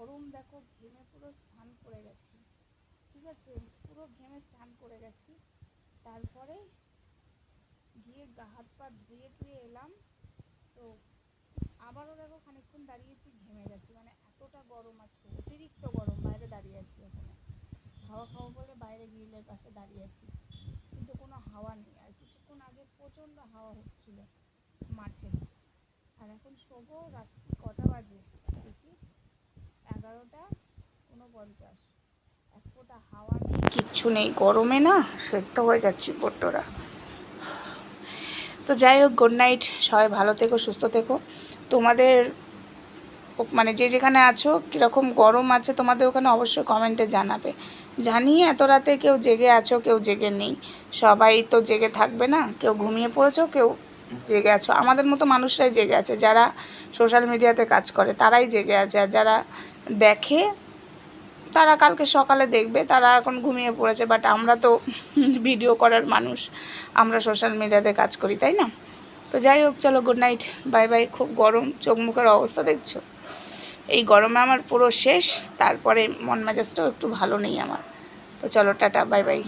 গরম দেখো, ঘেমে পুরো স্নান করে গেছি। ঠিক আছে? পুরো ঘেমে স্নান করে গেছি। তারপরে গিয়ে গা হাত পা ধুয়ে টুয়ে এলাম। তো আবারও দেখো খানিকক্ষণ দাঁড়িয়েছি, ঘেমে গেছি। মানে এতটা গরম আজকে, অতিরিক্ত গরম, বাইরে দাঁড়িয়ে আছি ওখানে হাওয়া খাব বলে বাইরে গ্রিলের পাশে দাঁড়িয়ে আছি। কিন্তু কোনো হাওয়া নেই। আর কিছুক্ষণ আগে প্রচণ্ড হাওয়া হচ্ছিল মাঠে। আর এখন শোবো রাত্রি কটা বাজে? দেখি। কিচ্ছু নেই, গরমে না সেদ্ধ হয়ে যাচ্ছি পোট্টরা তো যাই হোক গুড নাইট সবাই ভালো থেকো, সুস্থ থেকো। তোমাদের মানে যে যেখানে আছো, কীরকম গরম আছে তোমাদের ওখানে অবশ্যই কমেন্টে জানাবে। জানিয়ে এত রাতে কেউ জেগে আছো, কেউ জেগে নেই। সবাই তো জেগে থাকবে না, কেউ ঘুমিয়ে পড়েছো, কেউ জেগে আছো। আমাদের মতো মানুষরাই জেগে আছে, যারা সোশ্যাল মিডিয়াতে কাজ করে, তারাই জেগে আছে। আর যারা দেখে তারা কালকে সকালে দেখবে, তারা এখন ঘুমিয়ে পড়েছে বাট আমরা তো ভিডিও করার মানুষ। আমরা সোশ্যাল মিডিয়াতে কাজ করি, তাই না? তো যাই হোক, চলো গুড নাইট বাই বাই খুব গরম, চোখ মুখের অবস্থা দেখছ? এই গরমে আমার পুরো শেষ, তারপরে মন মেজাজটাও একটু ভালো নেই আমার। তো চলো, টাটা বাই বাই